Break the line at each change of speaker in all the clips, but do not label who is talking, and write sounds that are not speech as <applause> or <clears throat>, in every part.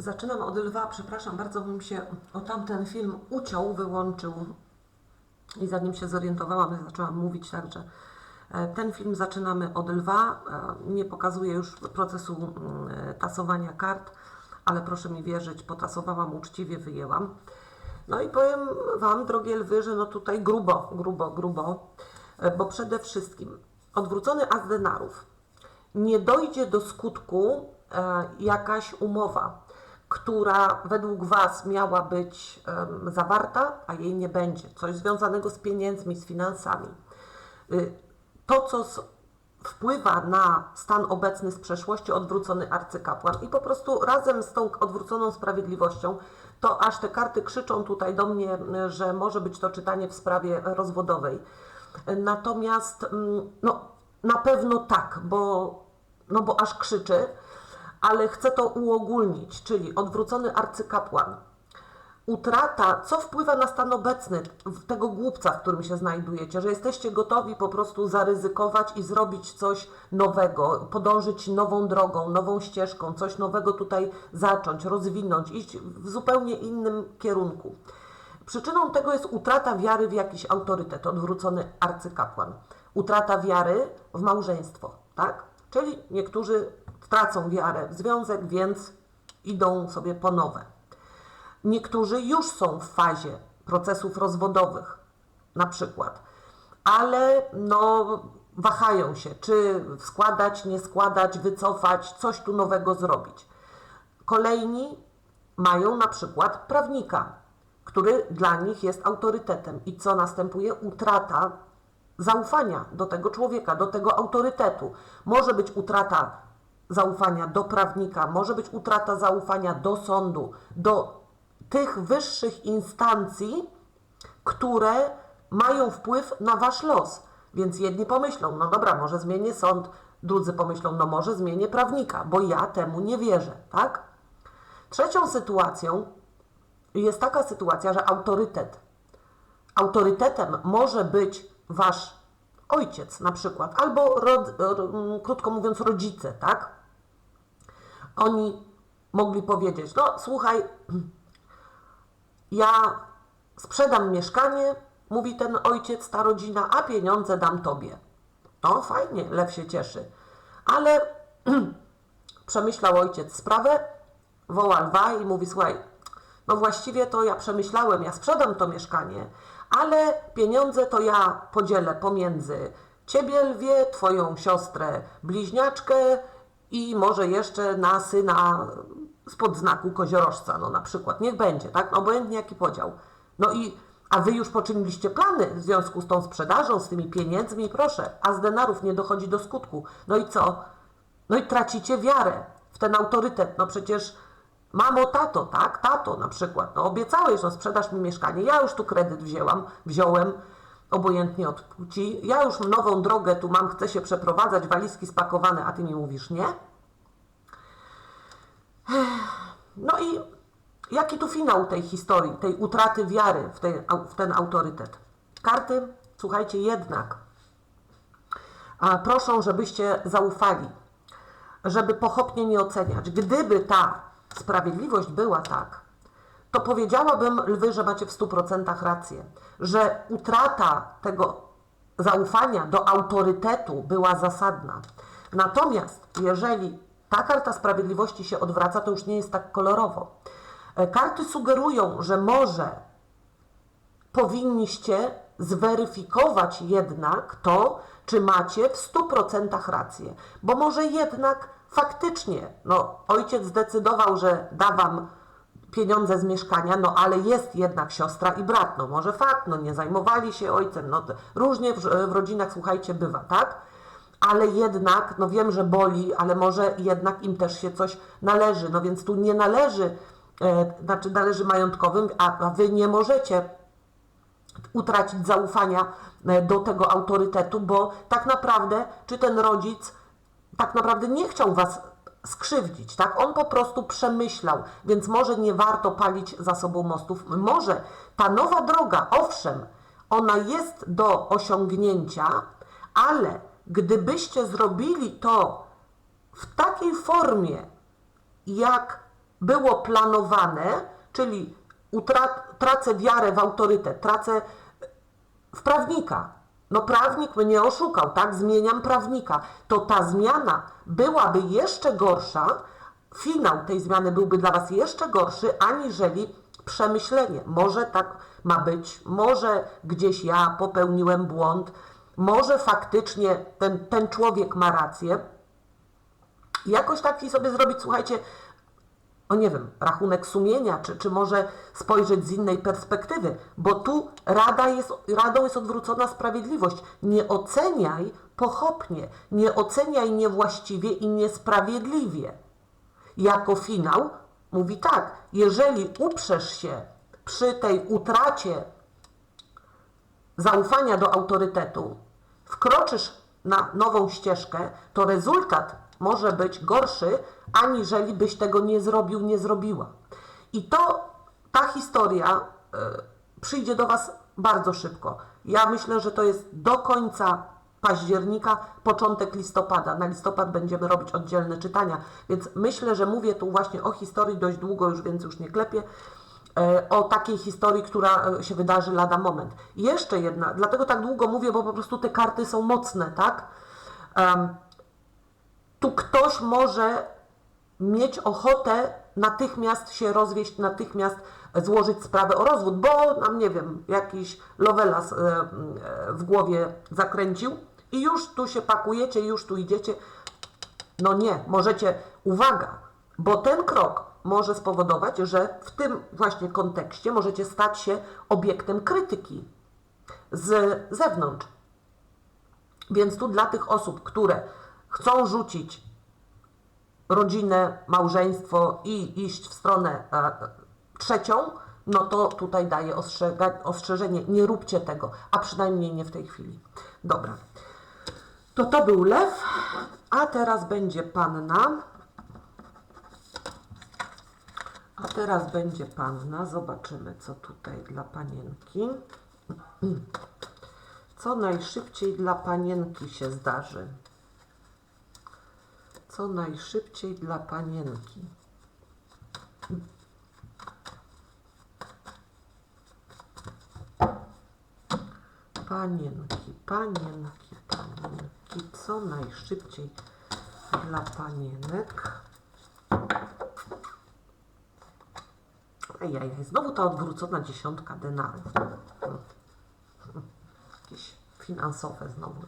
Zaczynam od lwa. Przepraszam bardzo, bym się o tamten film uciął, wyłączył. I zanim się zorientowałam, zaczęłam mówić, także e, ten film zaczynamy od lwa. E, Nie pokazuję już procesu mm, e, tasowania kart, ale proszę mi wierzyć, potasowałam uczciwie, wyjęłam. No i powiem Wam, drogie lwy, że no tutaj grubo, grubo, grubo, bo przede wszystkim odwrócony as denarów nie dojdzie do skutku jakaś umowa, która według Was miała być zawarta, a jej nie będzie. Coś związanego z pieniędzmi, z finansami. Y, To, co wpływa na stan obecny z przeszłości, odwrócony arcykapłan i po prostu razem z tą odwróconą sprawiedliwością, to aż te karty krzyczą tutaj do mnie, że może być to czytanie w sprawie rozwodowej. Natomiast mm, no, na pewno tak, bo, no bo aż krzyczy, ale chcę to uogólnić, czyli odwrócony arcykapłan. Utrata, co wpływa na stan obecny tego głupca, w którym się znajdujecie, że jesteście gotowi po prostu zaryzykować i zrobić coś nowego, podążyć nową drogą, nową ścieżką, coś nowego tutaj zacząć, rozwinąć, iść w zupełnie innym kierunku. Przyczyną tego jest utrata wiary w jakiś autorytet, odwrócony arcykapłan. Utrata wiary w małżeństwo, tak? Czyli niektórzy tracą wiarę w związek, więc idą sobie po nowe. Niektórzy już są w fazie procesów rozwodowych, na przykład, ale no, wahają się, czy składać, nie składać, wycofać, coś tu nowego zrobić. Kolejni mają na przykład prawnika, który dla nich jest autorytetem. I co następuje? Utrata zaufania do tego człowieka, do tego autorytetu. Może być utrata zaufania do prawnika, może być utrata zaufania do sądu, do tych wyższych instancji, które mają wpływ na wasz los. Więc jedni pomyślą, no dobra, może zmienię sąd, drudzy pomyślą, no może zmienię prawnika, bo ja temu nie wierzę, tak? Trzecią sytuacją jest taka sytuacja, że autorytet. Autorytetem może być wasz ojciec na przykład, albo krótko mówiąc rodzice, tak? Oni mogli powiedzieć, no słuchaj, <clears throat> ja sprzedam mieszkanie, mówi ten ojciec, ta rodzina, a pieniądze dam tobie. No fajnie, lew się cieszy. Ale <clears throat> przemyślał ojciec sprawę, woła lwa i mówi, słuchaj, no właściwie to ja przemyślałem, ja sprzedam to mieszkanie, ale pieniądze to ja podzielę pomiędzy ciebie, lwie, twoją siostrę, bliźniaczkę i może jeszcze na syna spod znaku koziorożca, no na przykład. Niech będzie, tak? Obojętnie jaki podział. No i, a wy już poczyniliście plany w związku z tą sprzedażą, z tymi pieniędzmi, proszę, a z denarów nie dochodzi do skutku. No i co? No i tracicie wiarę w ten autorytet. No przecież mamo, tato, tak? Tato na przykład. No obiecałeś, no sprzedasz mi mieszkanie. Ja już tu kredyt wzięłam, wziąłem, obojętnie od płci. Ja już nową drogę tu mam, chcę się przeprowadzać, walizki spakowane, a ty mi mówisz nie? No i jaki tu finał tej historii, tej utraty wiary w, tej, w ten autorytet? Karty, słuchajcie, jednak proszą, żebyście zaufali, żeby pochopnie nie oceniać. Gdyby ta sprawiedliwość była tak, to powiedziałabym lwy, że macie w 100% rację, że utrata tego zaufania do autorytetu była zasadna. Natomiast jeżeli ta karta sprawiedliwości się odwraca, to już nie jest tak kolorowo. E, Karty sugerują, że może powinniście zweryfikować jednak to, czy macie w 100% rację. Bo może jednak faktycznie, no, ojciec zdecydował, że da wam pieniądze z mieszkania, no ale jest jednak siostra i brat, no może fakt, no nie zajmowali się ojcem, no różnie w, w rodzinach, słuchajcie, bywa, tak? Ale jednak, no wiem, że boli, ale może jednak im też się coś należy, no więc tu nie należy, e, znaczy należy majątkowym, a, a wy nie możecie utracić zaufania e, do tego autorytetu, bo tak naprawdę, czy ten rodzic tak naprawdę nie chciał was skrzywdzić, tak? On po prostu przemyślał, więc może nie warto palić za sobą mostów. Może ta nowa droga, owszem, ona jest do osiągnięcia, ale gdybyście zrobili to w takiej formie, jak było planowane, czyli utrat, tracę wiarę w autorytet, tracę w prawnika. No prawnik mnie oszukał, tak? Zmieniam prawnika. To ta zmiana byłaby jeszcze gorsza, finał tej zmiany byłby dla Was jeszcze gorszy, aniżeli przemyślenie. Może tak ma być, może gdzieś ja popełniłem błąd, może faktycznie ten, ten człowiek ma rację. Jakoś taki sobie zrobić, słuchajcie, no nie wiem, rachunek sumienia, czy, czy może spojrzeć z innej perspektywy, bo tu rada jest, radą jest odwrócona sprawiedliwość. Nie oceniaj pochopnie, nie oceniaj niewłaściwie i niesprawiedliwie. Jako finał mówi tak, jeżeli uprzesz się przy tej utracie zaufania do autorytetu, wkroczysz na nową ścieżkę, to rezultat może być gorszy, aniżeli byś tego nie zrobił, nie zrobiła. I to, ta historia y, przyjdzie do Was bardzo szybko. Ja myślę, że to jest do końca października, początek listopada. Na listopad będziemy robić oddzielne czytania, więc myślę, że mówię tu właśnie o historii dość długo już, więc już nie klepię e, o takiej historii, która e, się wydarzy lada moment. I jeszcze jedna, dlatego tak długo mówię, bo po prostu te karty są mocne, tak? Um, może mieć ochotę natychmiast się rozwieść, natychmiast złożyć sprawę o rozwód, bo nam, nie wiem, jakiś lovelas e, e, w głowie zakręcił i już tu się pakujecie, już tu idziecie. No nie, możecie, uwaga, bo ten krok może spowodować, że w tym właśnie kontekście możecie stać się obiektem krytyki z zewnątrz. Więc tu dla tych osób, które chcą rzucić rodzinę, małżeństwo i iść w stronę e, trzecią, no to tutaj daję ostrzeżenie, nie róbcie tego, a przynajmniej nie w tej chwili. Dobra, to to był lew, a teraz będzie panna. A teraz będzie panna. Zobaczymy, co tutaj dla panienki. <clears throat> Co najszybciej dla panienki się zdarzy co najszybciej dla panienki. Panienki, panienki, panienki, co najszybciej dla panienek. Ejej, znowu ta odwrócona dziesiątka denarów. Jakieś finansowe znowu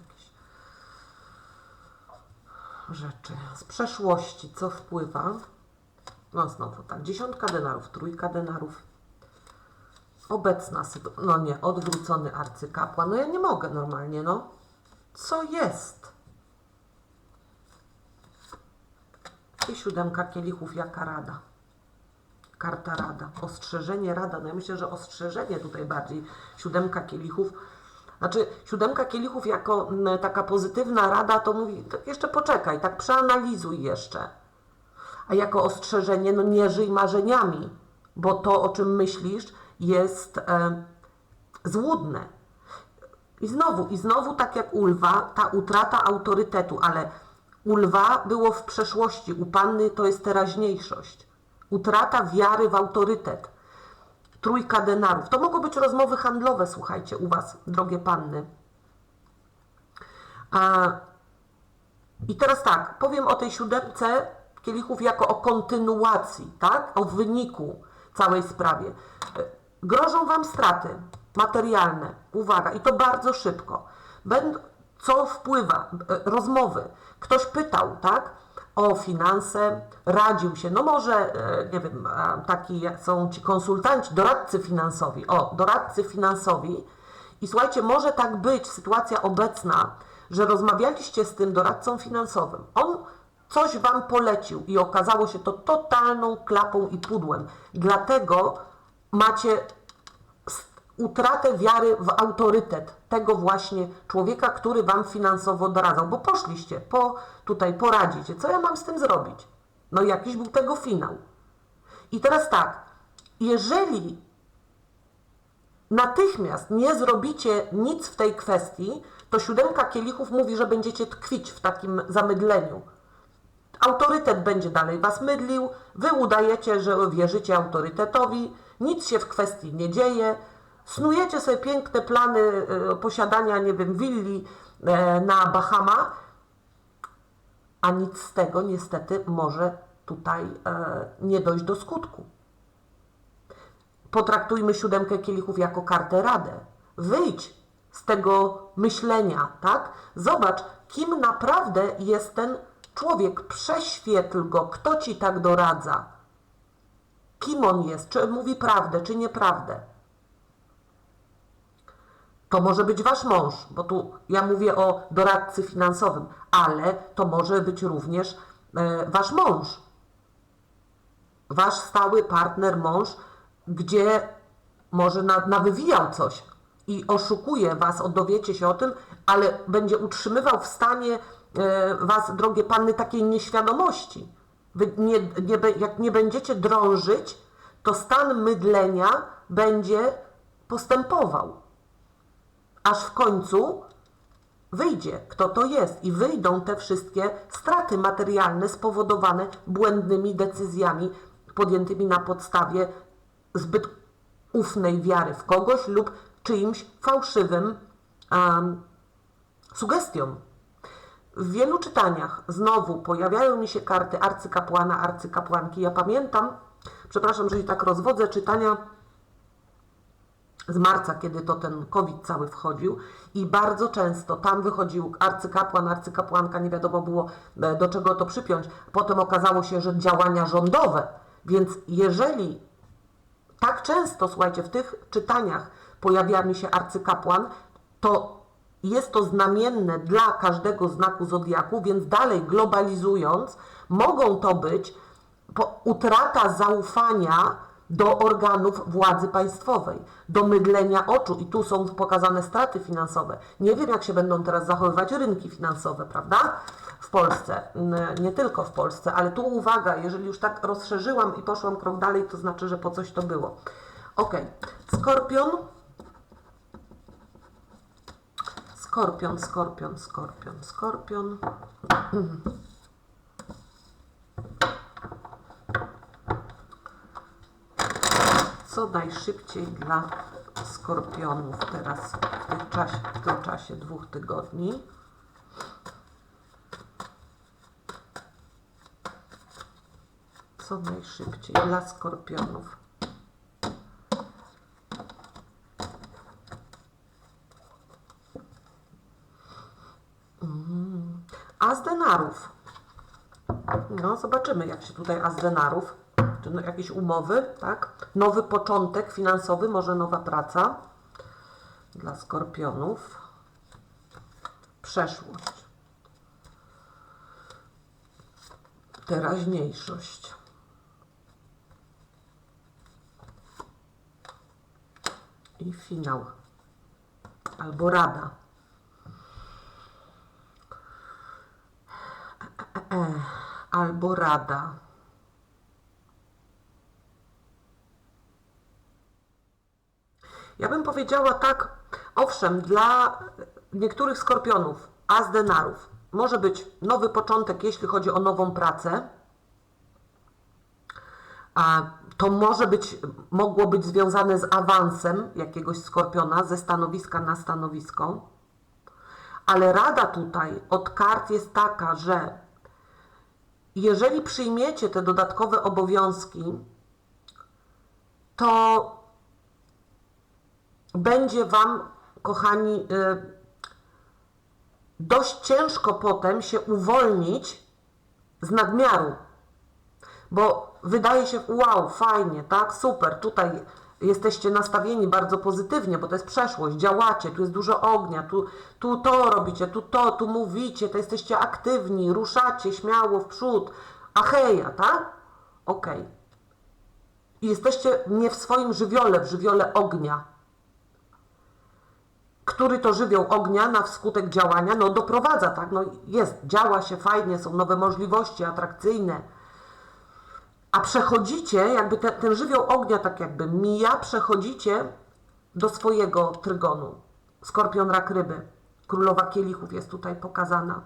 rzeczy z przeszłości, co wpływa. No znowu tak, dziesiątka denarów, trójka denarów. Obecna no nie, odwrócony arcykapłan. No ja nie mogę normalnie, no. Co jest? I siódemka kielichów, jaka rada? Karta rada, ostrzeżenie rada. No ja myślę, że ostrzeżenie tutaj bardziej. Siódemka kielichów znaczy, siódemka kielichów jako taka pozytywna rada to mówi, jeszcze poczekaj, tak przeanalizuj jeszcze. A jako ostrzeżenie, no nie żyj marzeniami, bo to, o czym myślisz, jest e, złudne. I znowu, i znowu tak jak u lwa, ta utrata autorytetu, ale u lwa było w przeszłości, u panny to jest teraźniejszość. Utrata wiary w autorytet trójka denarów. To mogą być rozmowy handlowe, słuchajcie, u Was, drogie panny. I teraz tak, powiem o tej siódemce kielichów jako o kontynuacji, tak? O wyniku całej sprawie. Grożą Wam straty materialne. Uwaga, i to bardzo szybko. Będ co wpływa? Rozmowy. Ktoś pytał, tak? O finanse, radził się, no może, e, nie wiem, taki są ci konsultanci, doradcy finansowi, o, doradcy finansowi. I słuchajcie, może tak być sytuacja obecna, że rozmawialiście z tym doradcą finansowym, on coś Wam polecił i okazało się to totalną klapą i pudłem, dlatego macie utratę wiary w autorytet tego właśnie człowieka, który Wam finansowo doradzał, bo poszliście po tutaj poradzicie, co ja mam z tym zrobić? No jakiś był tego finał. I teraz tak, jeżeli natychmiast nie zrobicie nic w tej kwestii, to siódemka kielichów mówi, że będziecie tkwić w takim zamydleniu. Autorytet będzie dalej Was mydlił, Wy udajecie, że wierzycie autorytetowi, nic się w kwestii nie dzieje, snujecie sobie piękne plany e, posiadania, nie wiem, willi e, na Bahama, a nic z tego niestety może tutaj e, nie dojść do skutku. Potraktujmy siódemkę kielichów jako kartę radę. Wyjdź z tego myślenia, tak? Zobacz, kim naprawdę jest ten człowiek. Prześwietl go, kto ci tak doradza. Kim on jest, czy mówi prawdę, czy nieprawdę. To może być wasz mąż, bo tu ja mówię o doradcy finansowym, ale to może być również e, wasz mąż. Wasz stały partner, mąż, gdzie może na, nawywijał coś i oszukuje was, dowiecie się o tym, ale będzie utrzymywał w stanie e, was, drogie panny, takiej nieświadomości. Wy nie, nie, jak nie będziecie drążyć, to stan mydlenia będzie postępował aż w końcu wyjdzie, kto to jest i wyjdą te wszystkie straty materialne spowodowane błędnymi decyzjami podjętymi na podstawie zbyt ufnej wiary w kogoś lub czyimś fałszywym um, sugestiom. W wielu czytaniach znowu pojawiają mi się karty arcykapłana, arcykapłanki. Ja pamiętam, przepraszam, że się tak rozwodzę, czytania z marca, kiedy to ten COVID cały wchodził i bardzo często tam wychodził arcykapłan, arcykapłanka, nie wiadomo było e, do czego to przypiąć. Potem okazało się, że działania rządowe. Więc jeżeli tak często, słuchajcie, w tych czytaniach pojawia mi się arcykapłan, to jest to znamienne dla każdego znaku zodiaku, więc dalej globalizując, mogą to być utrata zaufania do organów władzy państwowej, do mydlenia oczu i tu są pokazane straty finansowe. Nie wiem, jak się będą teraz zachowywać rynki finansowe, prawda? W Polsce, N- nie tylko w Polsce, ale tu uwaga, jeżeli już tak rozszerzyłam i poszłam krok dalej, to znaczy, że po coś to było. Ok, skorpion. Skorpion, skorpion, skorpion, skorpion. <clears throat> Co najszybciej dla skorpionów teraz w, tym czasie, w tym czasie dwóch tygodni. Co najszybciej dla skorpionów. Mm. As denarów. No, zobaczymy, jak się tutaj as denarów, czy no, jakieś umowy, tak? Nowy początek finansowy, może nowa praca dla skorpionów. Przeszłość. Teraźniejszość. I finał. Albo rada. albo rada. Ja bym powiedziała tak, owszem, dla niektórych skorpionów, as denarów, może być nowy początek, jeśli chodzi o nową pracę. A to może być, mogło być związane z awansem jakiegoś skorpiona ze stanowiska na stanowisko. Ale rada tutaj od kart jest taka, że jeżeli przyjmiecie te dodatkowe obowiązki, to będzie Wam, kochani, y, dość ciężko potem się uwolnić z nadmiaru. Bo wydaje się, wow, fajnie, tak, super, tutaj jesteście nastawieni bardzo pozytywnie, bo to jest przeszłość, działacie, tu jest dużo ognia, tu, tu to robicie, tu to, tu mówicie, to jesteście aktywni, ruszacie śmiało w przód, acheja, tak? Okej. I jesteście nie w swoim żywiole, w żywiole ognia. Który to żywioł ognia na wskutek działania, no doprowadza, tak? No jest, działa się fajnie, są nowe możliwości atrakcyjne, a przechodzicie, jakby te, ten żywioł ognia tak jakby mija, przechodzicie do swojego trygonu. Skorpion, rak, ryby. Królowa kielichów jest tutaj pokazana.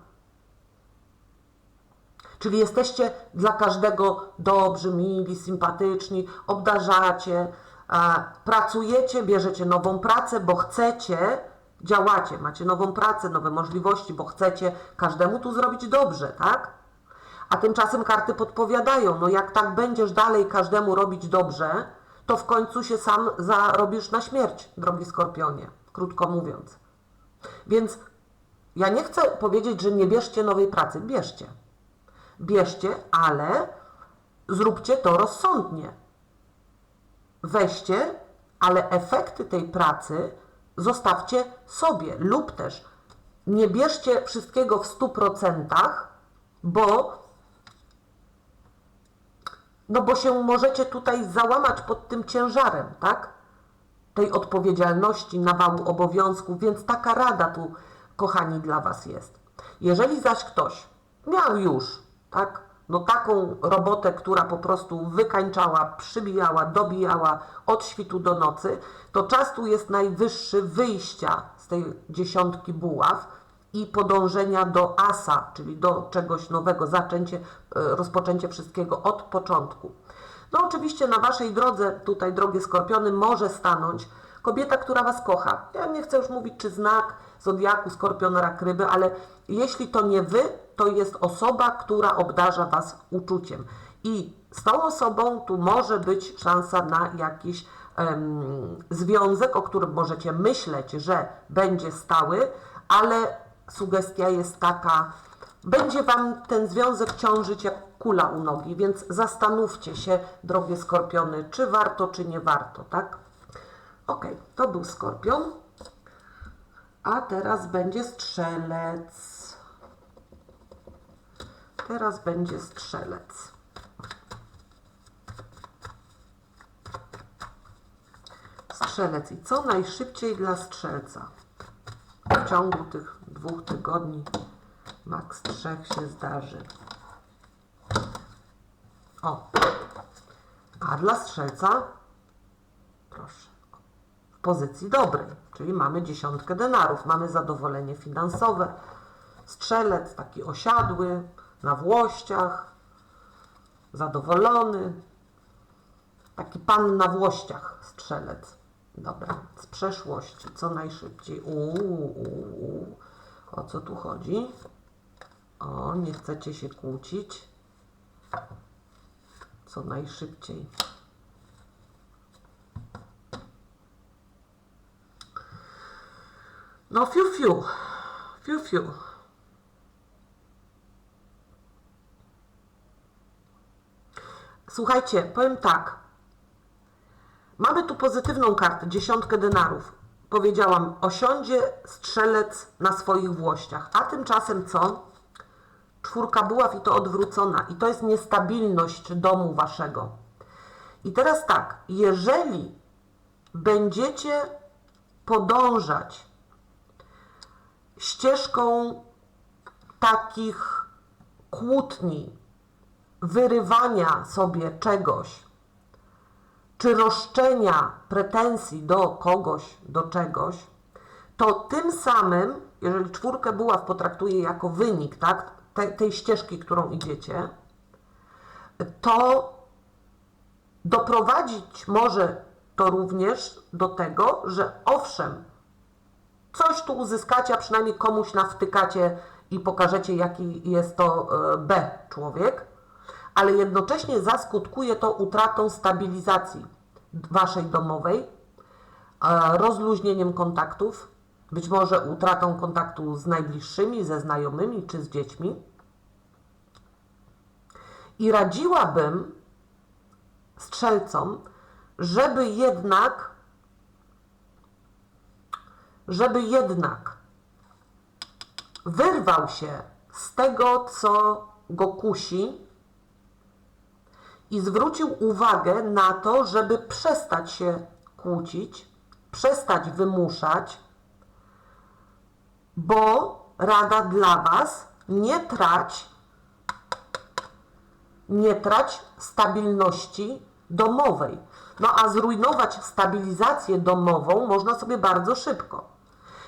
Czyli jesteście dla każdego dobrzy, mili, sympatyczni, obdarzacie, pracujecie, bierzecie nową pracę, bo chcecie, działacie, macie nową pracę, nowe możliwości, bo chcecie każdemu tu zrobić dobrze, tak? A tymczasem karty podpowiadają, no jak tak będziesz dalej każdemu robić dobrze, to w końcu się sam zarobisz na śmierć, drogi skorpionie, krótko mówiąc. Więc ja nie chcę powiedzieć, że nie bierzcie nowej pracy, bierzcie. Bierzcie, ale zróbcie to rozsądnie. Weźcie, ale efekty tej pracy zostawcie sobie lub też nie bierzcie wszystkiego w 100%, bo no bo się możecie tutaj załamać pod tym ciężarem, tak? Tej odpowiedzialności, nawału obowiązków, więc taka rada tu, kochani, dla Was jest. Jeżeli zaś ktoś miał już, tak, no taką robotę, która po prostu wykańczała, przybijała, dobijała od świtu do nocy, to czas tu jest najwyższy wyjścia z tej dziesiątki buław i podążenia do asa, czyli do czegoś nowego, zaczęcie, e, rozpoczęcie wszystkiego od początku. No oczywiście na Waszej drodze, tutaj drogie skorpiony, może stanąć kobieta, która Was kocha. Ja nie chcę już mówić, czy znak zodiaku, skorpion, rak, ryby, ale jeśli to nie Wy, to jest osoba, która obdarza Was uczuciem. I z tą osobą tu może być szansa na jakiś em, związek, o którym możecie myśleć, że będzie stały, ale sugestia jest taka, będzie Wam ten związek ciążyć jak kula u nogi, więc zastanówcie się, drogie skorpiony, czy warto, czy nie warto, tak? Ok, to był skorpion. A teraz będzie strzelec. Teraz będzie strzelec. Strzelec. I co najszybciej dla strzelca? W ciągu tych dwóch tygodni, maks trzech się zdarzy. O, a dla strzelca, proszę, w pozycji dobrej, czyli mamy dziesiątkę denarów, mamy zadowolenie finansowe. Strzelec taki osiadły, na włościach, zadowolony. Taki pan na włościach, strzelec. Dobra, z przeszłości, co najszybciej. Uuu, o co tu chodzi? O, nie chcecie się kłócić. Co najszybciej. No, fiu, fiu. Fiu, fiu. Słuchajcie, powiem tak. Mamy tu pozytywną kartę, dziesiątkę denarów. Powiedziałam, osiądzie strzelec na swoich włościach. A tymczasem co? Czwórka buław i to odwrócona. I to jest niestabilność domu waszego. I teraz tak, jeżeli będziecie podążać ścieżką takich kłótni, wyrywania sobie czegoś, czy roszczenia pretensji do kogoś, do czegoś, to tym samym, jeżeli czwórkę buław potraktuje jako wynik tak, te, tej ścieżki, którą idziecie, to doprowadzić może to również do tego, że owszem, coś tu uzyskacie, a przynajmniej komuś nawtykacie i pokażecie, jaki jest to e, B człowiek, ale jednocześnie zaskutkuje to utratą stabilizacji waszej domowej, e, rozluźnieniem kontaktów, być może utratą kontaktu z najbliższymi, ze znajomymi czy z dziećmi. I radziłabym strzelcom, żeby jednak, żeby jednak wyrwał się z tego, co go kusi i zwrócił uwagę na to, żeby przestać się kłócić, przestać wymuszać, bo rada dla Was, nie trać, nie trać stabilności domowej. No a zrujnować stabilizację domową można sobie bardzo szybko.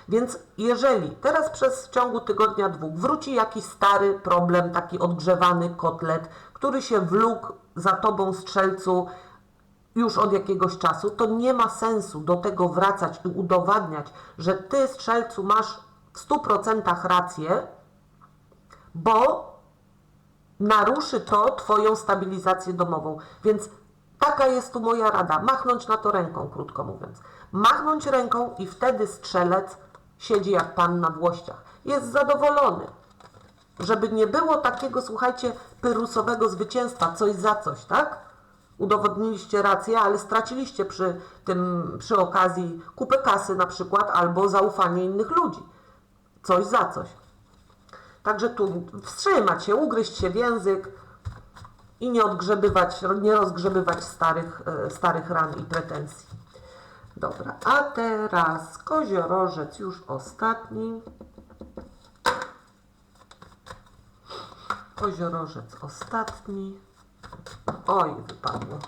Więc jeżeli teraz przez ciągu tygodnia, dwóch wróci jakiś stary problem, taki odgrzewany kotlet, który się wlókł za tobą strzelcu już od jakiegoś czasu, to nie ma sensu do tego wracać i udowadniać, że ty strzelcu masz w 100% rację, bo naruszy to Twoją stabilizację domową. Więc taka jest tu moja rada. Machnąć na to ręką, krótko mówiąc. Machnąć ręką i wtedy strzelec siedzi jak pan na włościach. Jest zadowolony. Żeby nie było takiego, słuchajcie, pyrusowego zwycięstwa, coś za coś, tak? Udowodniliście rację, ale straciliście przy tym, przy okazji kupę kasy na przykład, albo zaufanie innych ludzi. Coś za coś. Także tu wstrzymać się, ugryźć się w język i nie odgrzebywać, nie rozgrzebywać starych, e, starych ran i pretensji. Dobra, a teraz koziorożec już ostatni. Koziorożec ostatni. Oj, wypadło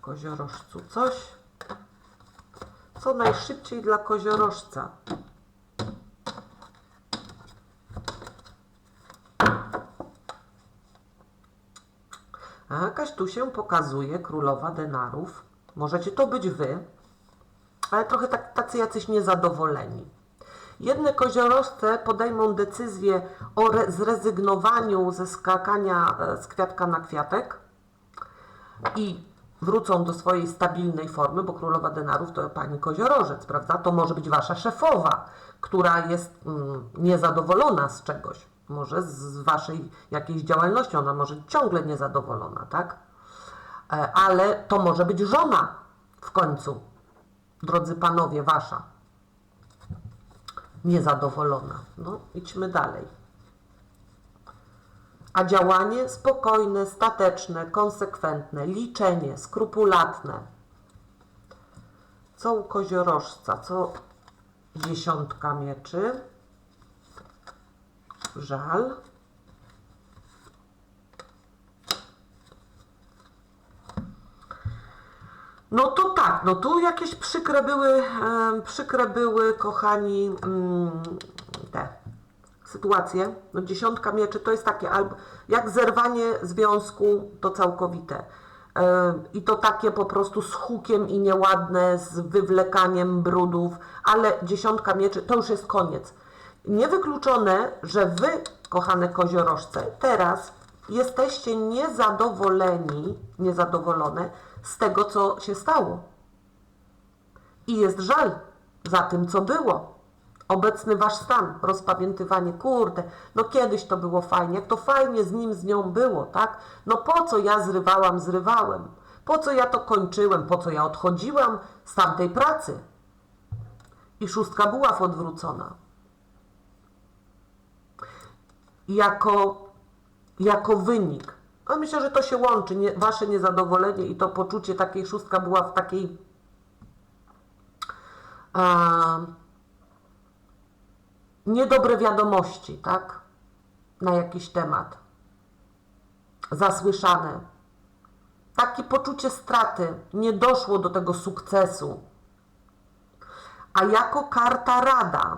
koziorożcu coś. Co najszybciej dla koziorożca. A jakaś tu się pokazuje królowa denarów. Możecie to być wy, ale trochę tak, tacy jacyś niezadowoleni. Jedne koziorożce podejmą decyzję o re- zrezygnowaniu ze skakania e, z kwiatka na kwiatek i wrócą do swojej stabilnej formy, bo królowa denarów to pani koziorożec, prawda? To może być wasza szefowa, która jest mm, niezadowolona z czegoś. Może z waszej jakiejś działalności, ona może ciągle niezadowolona, tak? E, Ale to może być żona w końcu, drodzy panowie, wasza. Niezadowolona. No, idźmy dalej. A działanie spokojne, stateczne, konsekwentne, liczenie, skrupulatne. Co u koziorożca? Co dziesiątka mieczy? Żal. No to tak, no tu jakieś przykre były, przykre były, kochani, mm, te sytuacje. No dziesiątka mieczy to jest takie, albo jak zerwanie związku, to całkowite. I to takie po prostu z hukiem i nieładne, z wywlekaniem brudów, ale dziesiątka mieczy to już jest koniec. Niewykluczone, że wy, kochane koziorożce, teraz jesteście niezadowoleni, niezadowolone z tego, co się stało. I jest żal za tym, co było. Obecny wasz stan, rozpamiętywanie, kurde, no kiedyś to było fajnie, jak to fajnie z nim, z nią było, tak? No po co ja zrywałam, zrywałem? Po co ja to kończyłem? Po co ja odchodziłam z tamtej pracy? I szóstka buław odwrócona. Jako, jako wynik. A myślę, że to się łączy, nie, wasze niezadowolenie i to poczucie takiej szóstka była w takiej a, niedobre wiadomości, tak? Na jakiś temat. Zasłyszane. Takie poczucie straty. Nie doszło do tego sukcesu. A jako karta rada,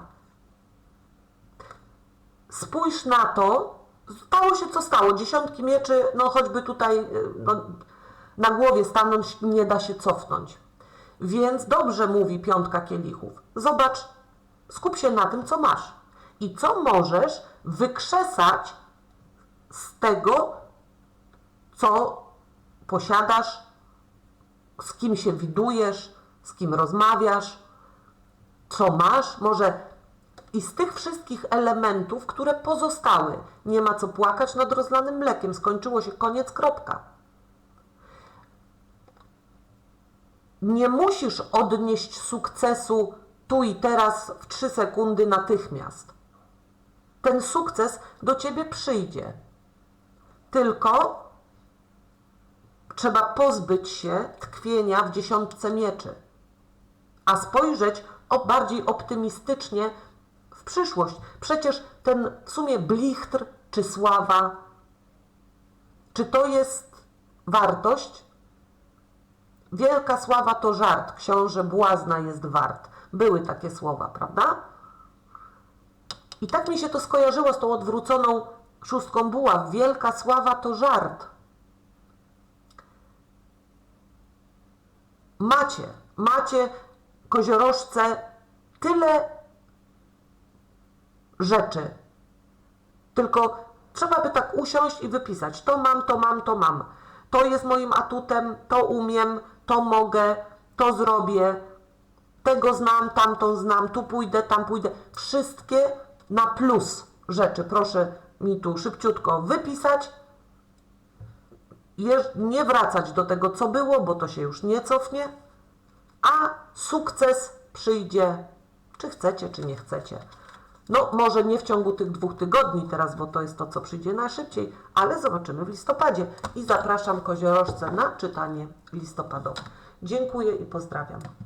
spójrz na to, stało się co stało. Dziesiątki mieczy, no choćby tutaj y, no, na głowie stanąć, nie da się cofnąć. Więc dobrze mówi piątka kielichów. Zobacz, skup się na tym, co masz. I co możesz wykrzesać z tego, co posiadasz, z kim się widujesz, z kim rozmawiasz, co masz, może i z tych wszystkich elementów, które pozostały. Nie ma co płakać nad rozlanym mlekiem, skończyło się, koniec, kropka. Nie musisz odnieść sukcesu tu i teraz w 3 sekundy natychmiast. Ten sukces do ciebie przyjdzie. Tylko trzeba pozbyć się tkwienia w dziesiątce mieczy, a spojrzeć o bardziej optymistycznie przyszłość. Przecież ten w sumie blichtr czy sława, czy to jest wartość? Wielka sława to żart, książę błazna jest wart. Były takie słowa, prawda? I tak mi się to skojarzyło z tą odwróconą szóstką buław. Wielka sława to żart. Macie, macie koziorożce tyle rzeczy. Tylko trzeba by tak usiąść i wypisać. To mam, to mam, to mam. To jest moim atutem, to umiem, to mogę, to zrobię. Tego znam, tamtą znam, tu pójdę, tam pójdę. Wszystkie na plus rzeczy. Proszę mi tu szybciutko wypisać. Nie wracać do tego, co było, bo to się już nie cofnie. A sukces przyjdzie, czy chcecie, czy nie chcecie. No, może nie w ciągu tych dwóch tygodni teraz, bo to jest to, co przyjdzie najszybciej, ale zobaczymy w listopadzie. I zapraszam koziorożce na czytanie listopadowe. Dziękuję i pozdrawiam.